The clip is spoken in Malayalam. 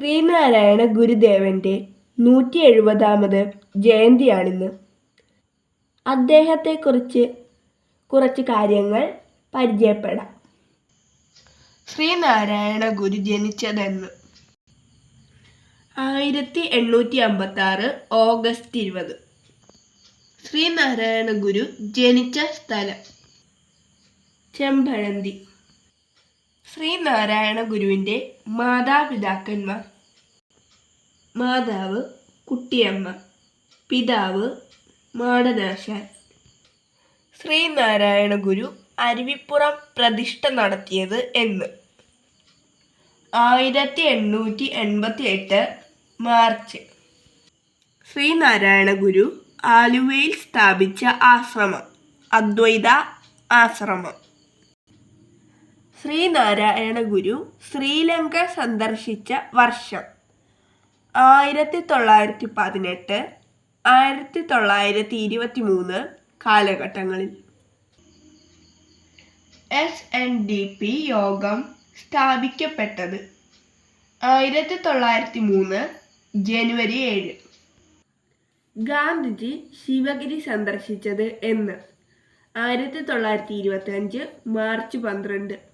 ശ്രീനാരായണ ഗുരുദേവന്റെ നൂറ്റി എഴുപതാമത് ജയന്തിയാണിന്ന്. അദ്ദേഹത്തെക്കുറിച്ച് കുറച്ച് കാര്യങ്ങൾ പരിചയപ്പെടാം. ശ്രീനാരായണ ഗുരു ജനിച്ചതെന്ന്. ആയിരത്തി എണ്ണൂറ്റി അമ്പത്തി ആറ് ഓഗസ്റ്റ് ഇരുപത്. ശ്രീനാരായണ ഗുരു ജനിച്ച സ്ഥലം ചെമ്പഴന്തി. ശ്രീനാരായണ ഗുരുവിന്റെ മാതാപിതാക്കന്മാർ. മാതാവ് കുട്ടിയമ്മ. പിതാവ് മാടനാശാൻ. ശ്രീനാരായണ ഗുരു അരുവിപ്പുറം പ്രതിഷ്ഠ നടത്തിയത് എന്ന്. ആയിരത്തി എണ്ണൂറ്റി എൺപത്തി എട്ട് മാർച്ച്. ശ്രീനാരായണ ഗുരു ആലുവയിൽ സ്ഥാപിച്ച ആശ്രമം അദ്വൈത ആശ്രമം. ശ്രീനാരായണ ഗുരു ശ്രീലങ്ക സന്ദർശിച്ച വർഷം. ആയിരത്തി തൊള്ളായിരത്തി പതിനെട്ട് ആയിരത്തി തൊള്ളായിരത്തി ഇരുപത്തി മൂന്ന് കാലഘട്ടങ്ങളിൽ. എസ് എൻ ഡി പി യോഗം സ്ഥാപിക്കപ്പെട്ടത് ആയിരത്തി തൊള്ളായിരത്തി മൂന്ന് ജനുവരി ഏഴ്. ഗാന്ധിജി ശിവഗിരി സന്ദർശിച്ചത് എന്ന്. ആയിരത്തി തൊള്ളായിരത്തി ഇരുപത്തി അഞ്ച് മാർച്ച് പന്ത്രണ്ട്.